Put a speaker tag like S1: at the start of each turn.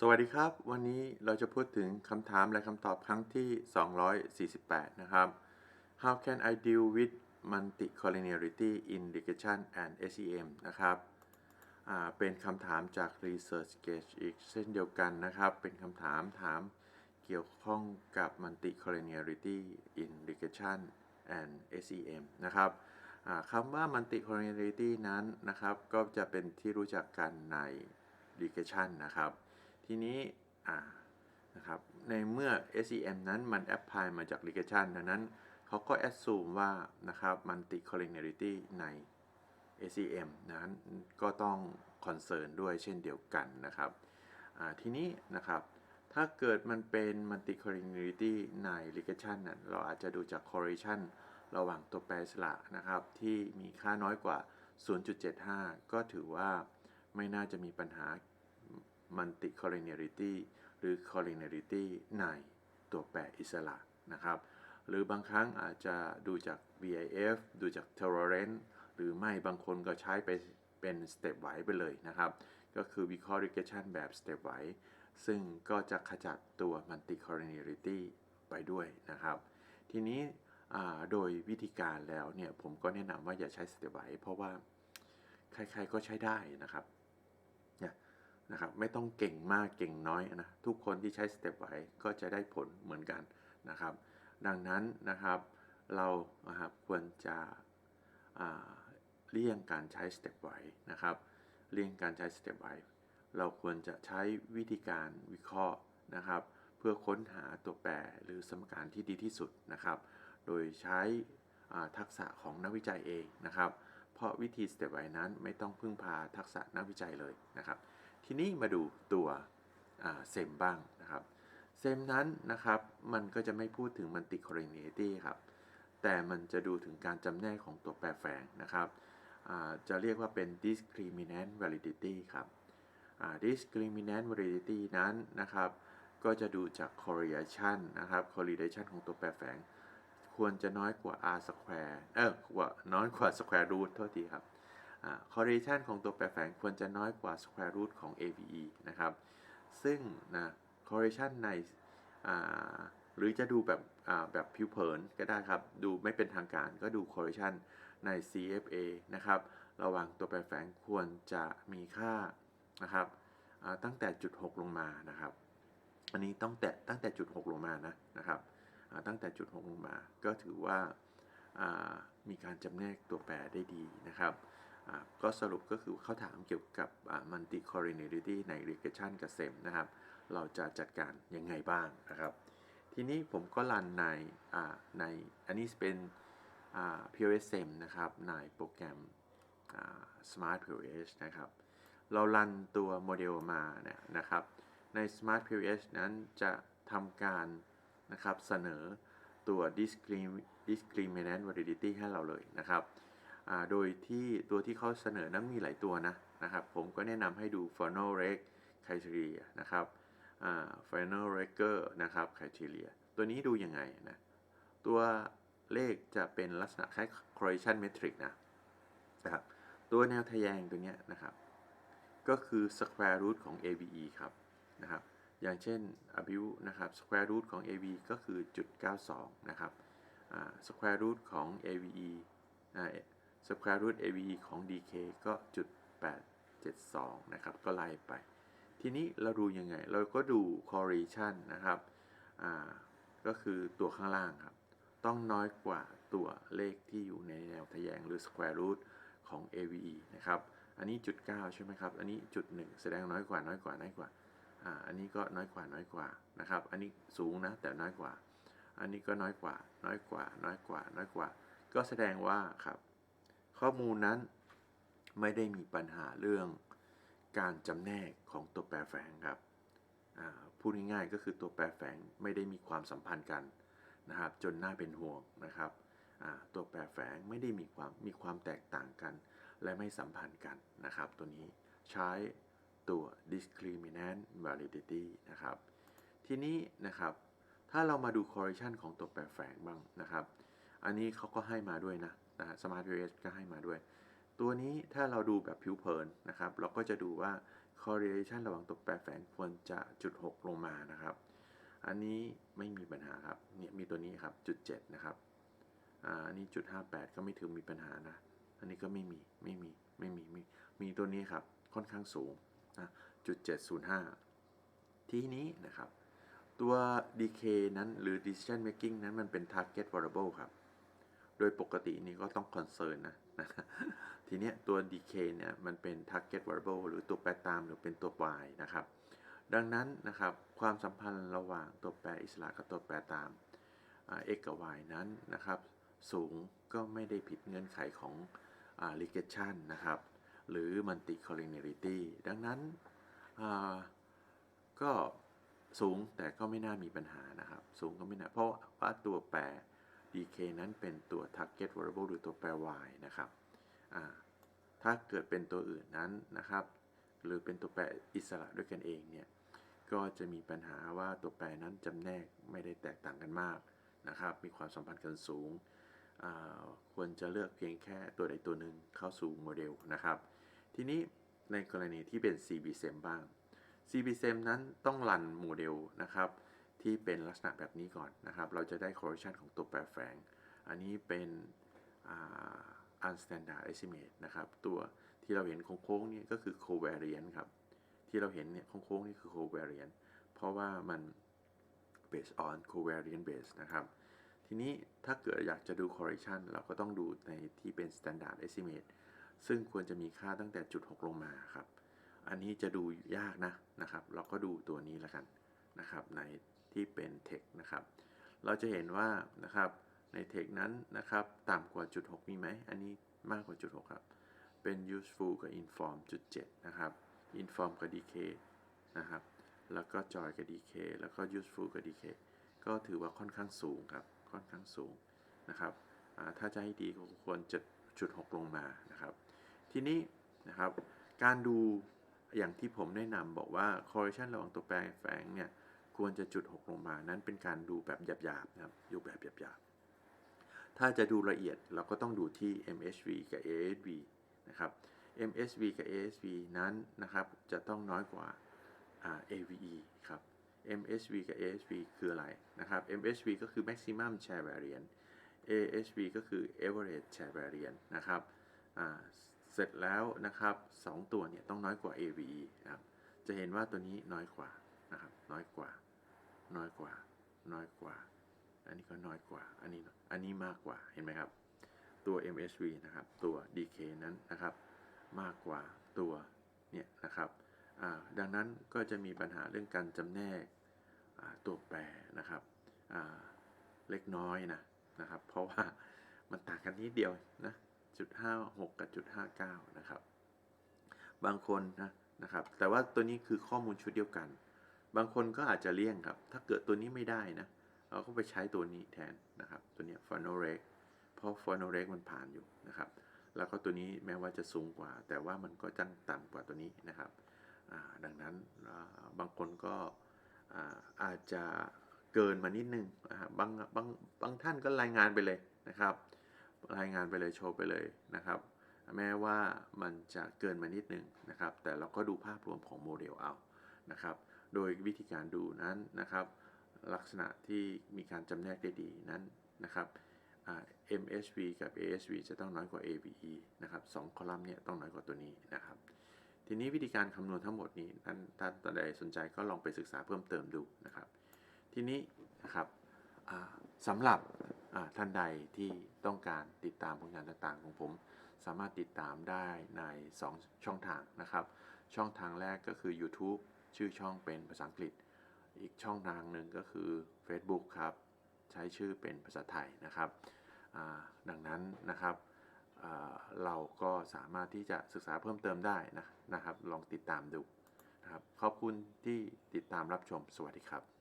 S1: สวัสดีครับ วันนี้เราจะพูดถึงคำถามและคำตอบครั้งที่ 248 นะครับ How can I deal with multicollinearity in regression and SEM นะครับเป็นคำถามจาก Research Gauge อีกเช่นเดียวกันนะครับ เป็นคำถามถามเกี่ยวข้องกับ multicollinearity in regression and SEM นะครับคำว่า multicollinearity นั้นนะครับ ก็จะเป็นที่รู้จักกันใน regression นะครับ ทีนี้อ่านะครับในเมื่อ SEM นั้นมัน apply มาจาก regression ดังนั้นเขาก็ assume ว่านะครับ multicollinearity ใน SEM นั้นก็ต้อง concern ด้วยเช่นเดียวกันนะครับทีนี้นะครับ ถ้าเกิดมันเป็น multicollinearity ใน regression นั้นเราอาจจะดูจาก correlation ระหว่างตัวแปรสระนะครับ ที่มีค่าน้อยกว่า 0.75 ก็ถือว่าไม่น่าจะมีปัญหา multicollinearity หรือ collinearity ในตัวแปรอิสระนะครับ หรือบางครั้งอาจจะดูจาก VIF ดูจาก tolerance หรือไม่บางคนก็ใช้ไปเป็น step wise ไปเลยนะครับ ก็คือวิเคราะห์ regression แบบ step wise ซึ่งก็จะขจัดตัว multicollinearity ไปด้วยนะครับ ทีนี้โดยวิธีการแล้วเนี่ยผมก็แนะนำว่าอย่าใช้ step wise เพราะว่าใครๆก็ใช้ได้นะครับ นะครับไม่ต้องเก่งมากเก่งน้อยนะทุกคนที่ใช้สเต็ปไว้ก็จะได้ผลเหมือนกันนะครับ ดังนั้นนะครับเรานะครับควรจะเลี่ยงการใช้สเต็ปไว้นะครับเลี่ยงการใช้สเต็ปไว้เราควรจะใช้วิธีการวิเคราะห์นะครับ เพื่อค้นหาตัวแปรหรือสมการที่ดีที่สุดนะครับ โดยใช้ทักษะของนักวิจัยเองนะครับ เพราะวิธีสเต็ปไว้นั้นไม่ต้องพึ่งพาทักษะนักวิจัยเลยนะครับ ทีนี้มาดูตัวเซมบ้างนะครับ เซมนั้นนะครับมันก็จะไม่พูดถึงมันติ collinearity ครับแต่มันจะดูถึงการจำแนกของตัวแปรแฝงนะครับจะเรียกว่าเป็น discriminant validity ครับ discriminant validity นั้นนะครับ ก็จะดูจาก correlation นะครับ correlation ของตัวแปรแฝง ควรจะน้อยกว่า r square เออกว่าน้อยกว่า square root โทษทีครับ correlation ของตัวแปรแฝงควรจะน้อยกว่า square root ของ AVE นะครับ ซึ่งนะ correlation ในหรือจะดูแบบแบบผิวเผินก็ได้ครับ ดูไม่เป็นทางการก็ดู correlation ใน CFA นะครับ ระหว่างตัวแปรแฝงควรจะมีค่านะครับตั้งแต่จุด 6 ลงมานะครับ อันนี้ต้องแต่ตั้งแต่จุด 6 ลงมานะนะครับตั้งแต่จุด 6 ลงมา ก็ถือว่ามีการจำแนกตัวแปรได้ดีนะครับ ก็สรุปก็คือเขาถามเกี่ยวกับ multi collinearity ใน regression กับ SEM นะครับ เราจะจัดการยังไงบ้างนะครับ ทีนี้ผมก็รันในในอันนี้เป็น POS SEM นะครับ ในโปรแกรม Smart POS นะครับ เรารันตัวโมเดลมาเนี่ยนะครับ ใน Smart POS นั้นจะทำการนะครับเสนอตัว discriminant validity ให้เราเลยนะครับ โดยที่ตัวที่เขาเสนอนั้นมีหลายตัวนะนะครับ ผมก็แนะนำให้ดู funnel rate criteria นะครับ funnel raker นะครับ criteria ตัวนี้ดูยังไงนะ ตัวเลขจะเป็นลักษณะคล้าย correlation metric นะนะครับ ตัวแนวทะแยงตัวนี้นะครับ ก็คือ square root ของ ABE ครับนะครับ อย่างเช่น abuse นะครับ square root ของ ABE ก็คือจุด92 นะครับ square root ของ ABE square root AVE ของ DK ก็จุด872 นะครับ ก็ไล่ไป ทีนี้เราดูยังไง เราก็ดู correlation นะครับก็คือตัวข้างล่างครับ ต้องน้อยกว่าตัวเลขที่อยู่ในแนวทะแยงหรือ square root ของ AVE นะครับ อันนี้จุด9ใช่ไหมครับ อันนี้จุด1แสดงน้อยกว่าน้อยกว่าน้อยกว่าอ่าอันนี้ก็น้อยกว่าน้อยกว่านะครับ อันนี้สูงนะแต่น้อยกว่า อันนี้ก็น้อยกว่าน้อยกว่าน้อยกว่าน้อยกว่า ก็แสดงว่าครับ ข้อมูลนั้นไม่ได้มีปัญหาเรื่องการจำแนกของตัวแปรแฝงครับพูดง่ายๆก็คือตัวแปรแฝงไม่ได้มีความสัมพันธ์กันนะครับ จนน่าเป็นห่วงนะครับตัวแปรแฝงไม่ได้มีความมีความแตกต่างกัน และไม่สัมพันธ์กันนะครับ ตัวนี้ใช้ตัว discriminant validity นะครับ ทีนี้นะครับ ถ้าเรามาดู correlation ของตัวแปรแฝงบ้างนะครับ อันนี้เขาก็ให้มาด้วยนะ นะสมาร์ท VS ก็ให้มาด้วย ตัวนี้ถ้าเราดูแบบผิวเผินนะครับ เราก็จะดูว่า correlation ระหว่างตัวแปรแฝงควรจะ จุด 6 ลงมานะครับ อันนี้ไม่มีปัญหาครับ เนี่ยมีตัวนี้ครับ จุด 7 นะครับอ่าอันนี้จุด 58 ก็ไม่ถือมีปัญหานะ อันนี้ก็ไม่มี ไม่มี ไม่มี มี มีตัวนี้ครับ ค่อนข้างสูงนะจุด 705 ทีนี้นะครับ ตัว DK นั้นหรือ decision making นั้นมันเป็น target variable ครับ โดยปกตินี่ก็ต้อง concern นะนะทีเนี้ยตัว DK เนี่ยมันเป็น target variable หรือตัวแปรตามหรือเป็นตัว y นะครับ ดังนั้นนะครับความสัมพันธ์ระหว่างตัวแปรอิสระกับตัวแปรตามอ่า x กับ y นั้นนะครับ สูงก็ไม่ได้ผิดเงื่อนไขของอ regression นะครับ หรือ multicollinearity ดังนั้นก็สูงแต่ก็ไม่น่ามีปัญหานะครับ สูงก็ไม่น่าเพราะว่าตัวแปร dk นั้นเป็นตัว target variable หรือตัวแปร y นะครับ ถ้าเกิดเป็นตัวอื่นนั้นนะครับ หรือเป็นตัวแปรอิสระด้วยกันเองเนี่ย ก็จะมีปัญหาว่าตัวแปรนั้นจำแนกไม่ได้แตกต่างกันมากนะครับ มีความสัมพันธ์กันสูง ควรจะเลือกเพียงแค่ตัวใดตัวหนึ่งเข้าสู่โมเดลนะครับ ทีนี้ในกรณีที่เป็น CBSEM บ้าง CBSEM นั้นต้องรันโมเดลนะครับ ที่เป็นลักษณะแบบนี้ก่อนนะครับ เราจะได้ correlation ของตัวแปรแฝง อันนี้เป็นอ่า unstandard estimate นะครับ ตัวที่เราเห็นโค้งๆนี่ก็คือ covariance ครับ ที่เราเห็นเนี่ยโค้งๆนี่คือ covariance เพราะว่ามัน based on covariance base นะครับ ทีนี้ถ้าเกิดอยากจะดู correlation เราก็ต้องดูในที่เป็น standard estimate ซึ่งควรจะมีค่าตั้งแต่จุด 6 ลงมาครับ อันนี้จะดูยากนะนะครับ เราก็ดูตัวนี้แล้วกันนะครับใน ที่เป็น text นะครับ เราจะเห็นว่านะครับใน text นั้นนะครับต่ำกว่าจุด 6 มีไหม อันนี้มากกว่าจุด 6 ครับ เป็น useful กับ inform จุด 7 นะครับ inform กับ decay นะครับ แล้วก็ joy กับ decay แล้วก็ useful กับ decay ก็ถือว่าค่อนข้างสูงครับ ค่อนข้างสูงนะครับ ถ้าจะให้ดีก็ควรจะจุด 6 ลงมานะครับ ทีนี้นะครับ การดูอย่างที่ผมแนะนำบอกว่า correlation ระหว่างตัวแปรแฝงเนี่ย ควรจะจุด6ลงมานั้นเป็นการดูแบบหยาบๆนะครับดูแบบหยาบๆถ้าจะดูละเอียดเราก็ต้องดูที่ MHV กับ ASV นะครับ MSV กับ ASV นั้นนะครับจะต้องน้อยกว่า AVE ครับ MSV กับ ASV คืออะไรนะครับ MSV ก็คือ maximum share variance ASV ก็คือ average share variance นะครับเสร็จแล้วนะครับ 2 ตัวเนี่ยต้องน้อยกว่า AVE นะครับจะเห็นว่าตัวนี้น้อยกว่านะครับน้อยกว่า น้อยกว่า น้อยกว่า อันนี้ก็น้อยกว่า อันนี้ อันนี้มากกว่า เห็นไหมครับ ตัว MSV นะครับ ตัว DK นั้นนะครับ มากกว่าตัว เนี่ยนะครับ ดังนั้นก็จะมีปัญหาเรื่องการจำแนกตัวแปรนะครับ เล็กน้อยนะนะครับ เพราะว่ามันต่างกันนิดเดียวนะจุดห้าหกกับจุดห้าเก้านะครับ บางคนนะนะครับ แต่ว่าตัวนี้คือข้อมูลชุดเดียวกัน บางคนก็อาจจะเลี่ยงครับ ถ้าเกิดตัวนี้ไม่ได้นะเราก็ไปใช้ตัวนี้แทนนะครับ ตัวนี้ฟอนอเรกเพราะฟอนอเรกมันผ่านอยู่นะครับ แล้วก็ตัวนี้แม้ว่าจะสูงกว่า แต่ว่ามันก็จังต่ำกว่าตัวนี้นะครับ ดังนั้นบางคนก็อาอาจจะเกินมานิดนึงนะครับบางบางบางท่านก็รายงานไปเลยนะครับ รายงานไปเลยโชว์ไปเลยนะครับ แม้ว่ามันจะเกินมานิดนึงนะครับ แต่เราก็ดูภาพรวมของโมเดลเอานะครับ โดยวิธีการดูนั้นนะครับ ลักษณะที่มีการจำแนกได้ดีนั้นนะครับ MSV กับ ASV จะต้องน้อยกว่า AVE นะครับสองคอลัมน์เนี่ยต้องน้อยกว่าตัวนี้นะครับ ทีนี้วิธีการคำนวณทั้งหมดนี้ท่านท่านท่านใดสนใจก็ลองไปศึกษาเพิ่มเติมดูนะครับ ทีนี้นะครับสำหรับท่านใดที่ต้องการติดตามผลงานต่างๆของผม สามารถติดตามได้ใน 2 ช่องทางนะครับ ช่องทางแรกก็คือ YouTube ชื่อช่องเป็นภาษาอังกฤษ อีกช่องทางหนึ่งก็คือ Facebook ครับ ใช้ชื่อเป็นภาษาไทยนะครับ ดังนั้นนะครับเราก็สามารถที่จะศึกษาเพิ่มเติมได้นะนะครับ ลองติดตามดูนะครับ ขอบคุณที่ติดตามรับชม สวัสดีครับ